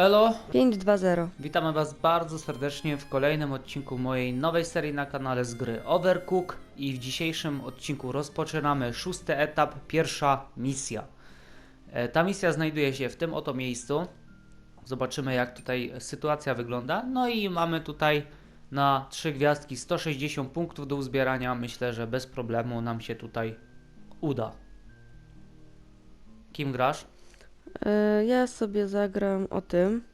Elo, elo! 5-2-0. Witamy Was bardzo serdecznie w kolejnym odcinku mojej nowej serii na kanale z gry Overcook i w dzisiejszym odcinku rozpoczynamy szósty etap, pierwsza misja. E, Ta misja znajduje się w tym oto miejscu. Zobaczymy jak tutaj sytuacja wygląda. No i mamy tutaj na trzy gwiazdki 160 punktów do uzbierania. Myślę, że bez problemu nam się tutaj uda. Kim grasz? E, ja sobie zagram o tym,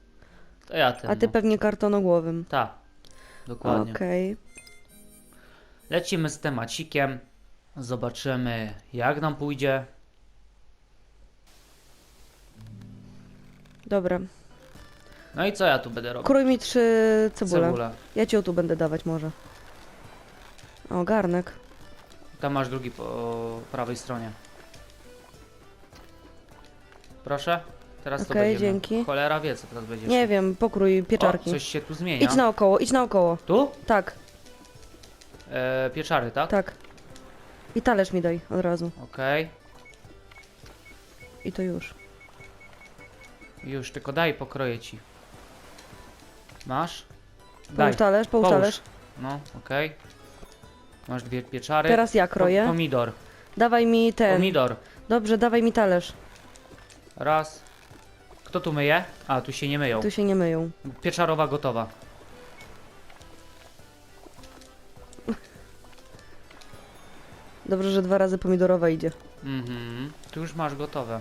To ja ten. a ty no. pewnie kartonogłowym. Tak, dokładnie. Okej. Lecimy z temacikiem. Zobaczymy, jak nam pójdzie. Dobra. No i co ja tu będę robił? Krój mi trzy cebule. Cebulę. Ja ci o tu będę dawać może. O, garnek. Tam masz drugi po prawej stronie. Proszę. Teraz to Okej, będziemy. dzięki. Cholera wie, co teraz będzie. Nie wiem, pokrój pieczarki. O, coś się tu zmienia. Idź naokoło, idź naokoło. Tu? Tak, E, pieczary, tak? tak. I talerz mi daj od razu. Okej. I to już. Już, tylko daj, pokroję ci. Masz? Daj. Połóż talerz, połóż Połóż. talerz. No, okej. Masz dwie pieczary. Teraz ja Po- kroję. Pomidor. Dawaj mi ten. Pomidor. Dobrze, dawaj mi talerz. Raz. Kto tu myje? A, tu się nie myją. Tu się nie myją. Pieczarowa gotowa. Dobrze, że dwa razy pomidorowa idzie. Mhm. Tu już masz gotowe.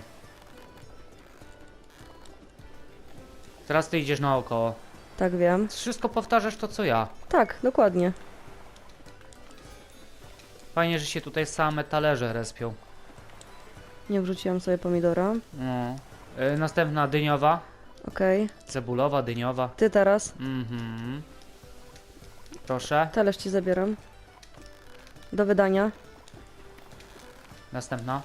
Teraz ty idziesz naokoło. Tak wiem. Wszystko powtarzasz to co ja. Tak, dokładnie. Fajnie, że się tutaj same talerze respią. Nie wrzuciłam sobie pomidora. No. Y, następna dyniowa. Okej. Cebulowa, dyniowa. Ty teraz. Mhm. Proszę. Talerz ci zabieram. Do wydania. Następna.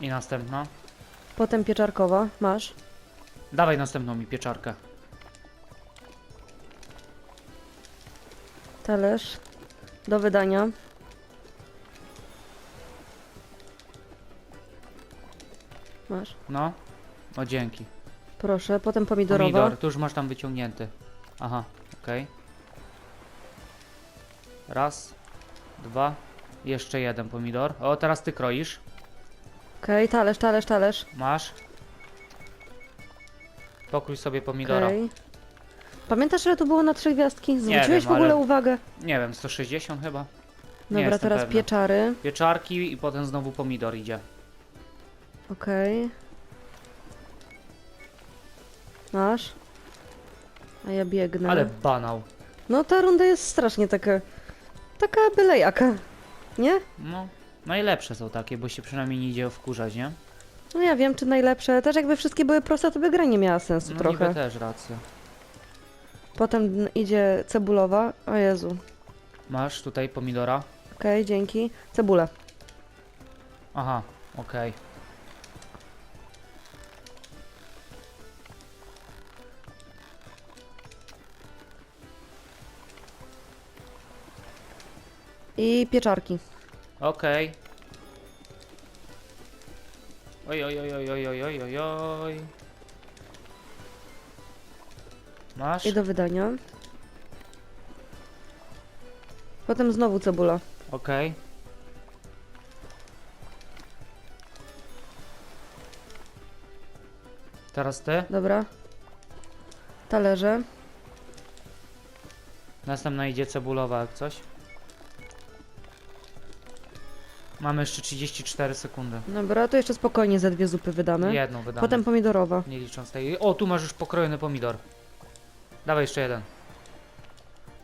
I następna. Potem pieczarkowa. Masz. Dawaj następną mi pieczarkę. Talerz. Do wydania. Masz. No. O dzięki. Proszę. Potem pomidorowa. Pomidor, tu już masz tam wyciągnięty. Aha, okej. Raz, dwa, jeszcze jeden pomidor. O, teraz ty kroisz. Okej, talerz, talerz, talerz. Masz. Pokrój sobie pomidora. Okej. Pamiętasz, ile to było na trzy gwiazdki? Zwróciłeś wiem, w ogóle ale- uwagę? Nie wiem, 160 chyba. Dobra, jestem teraz pewny. pieczary. Pieczarki i potem znowu pomidor idzie. Okej. Masz. A ja biegnę. Ale banał. No ta runda jest strasznie taka... Taka byle jaka. Nie? No, najlepsze są takie, bo się przynajmniej nie idzie wkurzać, nie? No ja wiem, czy najlepsze. Też jakby wszystkie były proste, to by gra nie miała sensu No trochę. niby też rację. Potem idzie cebulowa. O Jezu. Masz tutaj pomidora? Okej, dzięki. Cebula. Aha, okej. I pieczarki. Okej. Oj, oj, oj, oj, oj, oj, oj, oj, oj. Masz? I do wydania. Potem znowu cebula. Okej. Teraz ty? Dobra. Talerze. Następna idzie cebulowa jak coś. Mamy jeszcze 34 sekundy. Dobra, to jeszcze spokojnie ze dwie zupy wydamy. Jedną wydamy. Potem pomidorowa. Nie licząc tej. O, tu masz już pokrojony pomidor. Dawaj jeszcze jeden.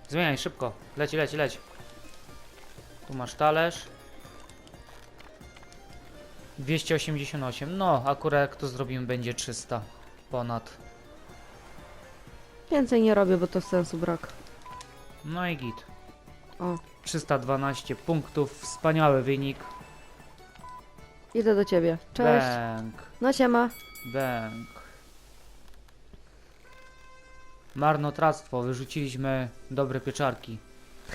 Zmieniaj szybko. Leci, leci, leci. Tu masz talerz. 288. No, akurat jak to zrobimy będzie 300 ponad. Więcej nie robię, bo to sensu brak. No i git. O, 312 punktów. Wspaniały wynik. idę do ciebie. Cześć. Bęk. No siema. Bęk. Marnotrawstwo. Wyrzuciliśmy dobre pieczarki.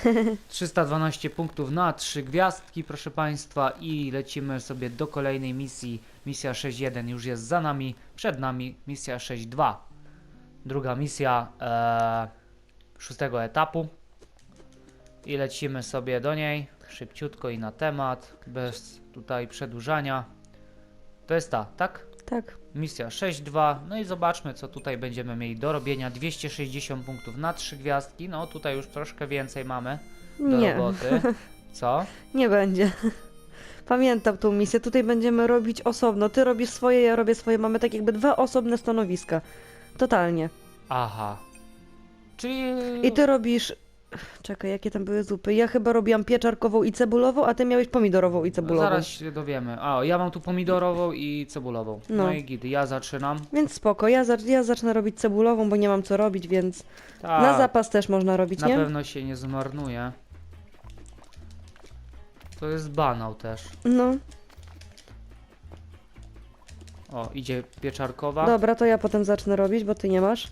312 punktów na 3 gwiazdki, proszę Państwa, i lecimy sobie do kolejnej misji. Misja 6.1 już jest za nami, przed nami misja 6.2. Druga misja e, szóstego etapu. I lecimy sobie do niej szybciutko i na temat, bez tutaj przedłużania. To jest ta, tak? Tak. Misja 6.2. No i zobaczmy, co tutaj będziemy mieli do robienia. 260 punktów na 3 gwiazdki. No tutaj już troszkę więcej mamy do Nie, roboty. Co? nie będzie. Pamiętam tą misję. Tutaj będziemy robić osobno. Ty robisz swoje, ja robię swoje. Mamy tak jakby dwa osobne stanowiska. Totalnie. Aha. Czyli. I ty robisz... Czekaj, jakie tam były zupy? Ja chyba robiłam pieczarkową i cebulową, a ty miałeś pomidorową i cebulową. Zaraz się dowiemy. A, ja mam tu pomidorową i cebulową. No, No. i git, ja zaczynam. Więc spoko, ja, zacz- ja zacznę robić cebulową, bo nie mam co robić, więc Ta, na zapas też można robić, na nie? pewno się nie zmarnuje. To jest banał też. No, O, idzie pieczarkowa. dobra, to ja potem zacznę robić, bo ty nie masz.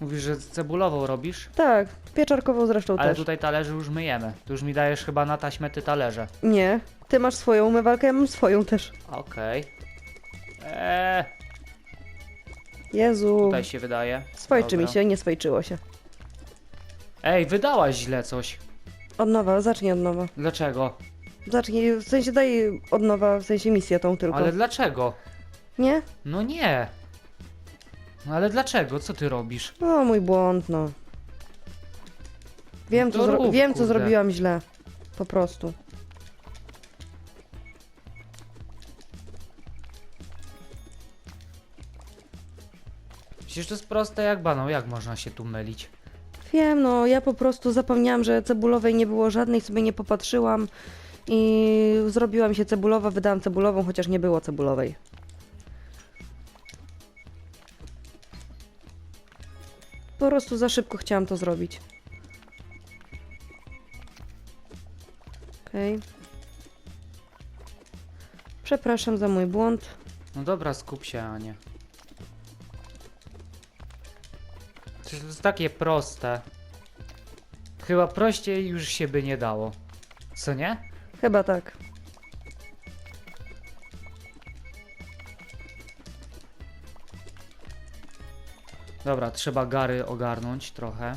Mówisz, że cebulową robisz? Tak, pieczarkową zresztą Ale też. tutaj talerze już myjemy. Tu już mi dajesz chyba na taśmę ty talerze. Nie, ty masz swoją umywalkę, ja mam swoją też. Okej. Eee, Jezu, tutaj się wydaje. swojczy mi Dobra. się, nie swojczyło się. Ej, wydałaś źle coś. Od nowa, zacznij od nowa. Dlaczego? Zacznij, w sensie daj od nowa, w sensie misję tą tylko. Ale dlaczego? Nie? No nie. No ale dlaczego? Co ty robisz? O, mój błąd, no. Wiem, To co, zro- rób, wiem co kurde. zrobiłam źle. Po prostu. Przecież to jest proste jak banał. Jak można się tu mylić? Wiem, no ja po prostu zapomniałam, że cebulowej nie było żadnej, sobie nie popatrzyłam i zrobiła mi się cebulowa, wydałam cebulową, chociaż nie było cebulowej. Po prostu za szybko chciałam to zrobić. Okej. Przepraszam za mój błąd. No dobra, skup się, a nie. Przecież to jest takie proste. Chyba prościej już się by nie dało. Co nie? Chyba tak. Dobra, trzeba gary ogarnąć trochę.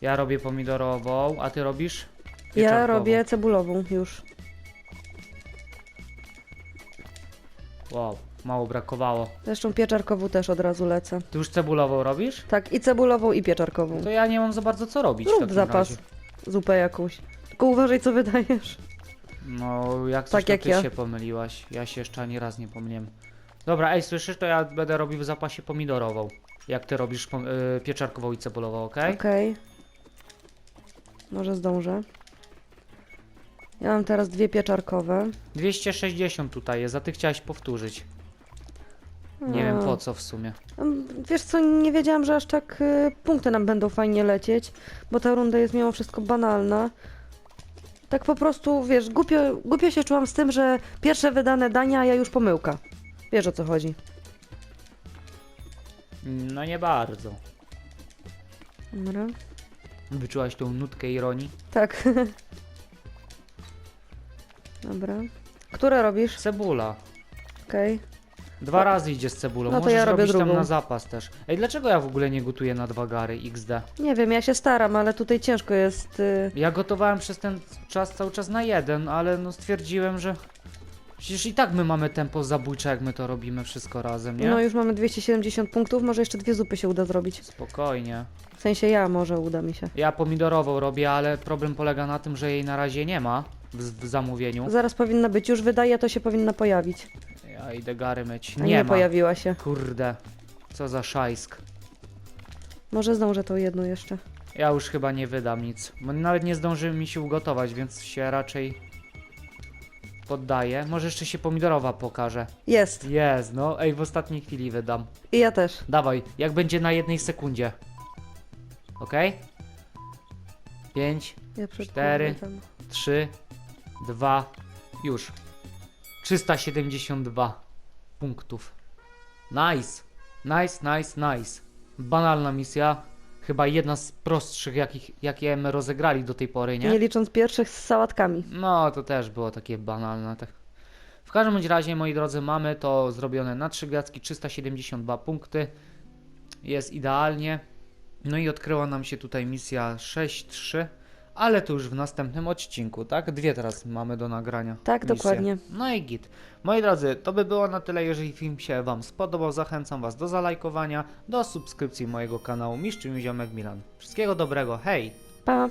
Ja robię pomidorową, a ty robisz? Ja Pieczarkową. robię cebulową już. Wow, mało brakowało. Zresztą pieczarkową też od razu lecę. Ty już cebulową robisz? Tak, i cebulową, i pieczarkową. To ja nie mam za bardzo co robić w Rób takim zapas. razie. Zupę jakąś. Tylko uważaj, co wydajesz. No, jak coś Tak to jak ty ja. się pomyliłaś. Ja się jeszcze ani raz nie pomyliłem. Dobra, ej, słyszysz, to ja będę robił w zapasie pomidorową. Jak ty robisz pom- y, pieczarkową i cebulową, okej? Okej. Może zdążę. Ja mam teraz dwie pieczarkowe. 260 tutaj jest, a ty chciałaś powtórzyć. Nie wiem po co w sumie. Wiesz co, nie wiedziałam, że aż tak y, punkty nam będą fajnie lecieć, bo ta runda jest mimo wszystko banalna. Tak po prostu, wiesz, głupio, głupio się czułam z tym, że pierwsze wydane dania, a ja już pomyłka. Wiesz o co chodzi. No nie bardzo. Dobra. Wyczułaś tą nutkę ironii? Tak. Dobra. Które robisz? Cebula. Okej. Dwa razy idzie z cebulą. No to Możesz ja robię robić tam drugą. na zapas też. Ej, dlaczego ja w ogóle nie gotuję na dwa gary XD? Nie wiem, ja się staram, ale tutaj ciężko jest. Y... Ja gotowałem przez ten czas cały czas na jeden, ale no stwierdziłem, że przecież i tak my mamy tempo zabójcze, jak my to robimy wszystko razem, nie? No już mamy 270 punktów, może jeszcze dwie zupy się uda zrobić. Spokojnie. W sensie ja może uda mi się. Ja pomidorową robię, ale problem polega na tym, że jej na razie nie ma w, w zamówieniu. Zaraz powinna być, już wydaje, to się powinna pojawić. Ja idę gary myć. Nie, nie, ma. pojawiła się. Kurde. Co za szajsk. Może zdążę tą jedną jeszcze. Ja już chyba nie wydam nic. Bo nawet nie zdążyły mi się ugotować, więc się raczej poddaję. Może jeszcze się pomidorowa pokaże. Jest. Jest, no. Ej, w ostatniej chwili wydam. I ja też. Dawaj, jak będzie na jednej sekundzie. Okej? 5, Ja przed Cztery. 3, 2, już. 372 punktów. Nice. Nice, nice, nice. Banalna misja. Chyba jedna z prostszych, jakich, jakie my rozegrali do tej pory, nie? Nie licząc pierwszych z sałatkami. No, to też było takie banalne. Tak. W każdym bądź razie, moi drodzy, mamy to zrobione na trzy gwiazdki, 372 punkty. Jest idealnie. No i odkryła nam się tutaj misja 6-3, ale to już w następnym odcinku, tak? Dwie teraz mamy do nagrania. Tak, misje. dokładnie. No i git. Moi drodzy, to by było na tyle. Jeżeli film się Wam spodobał, zachęcam Was do zalajkowania, do subskrypcji mojego kanału Mistrz Ziomek Milan. Wszystkiego dobrego, hej! Pa!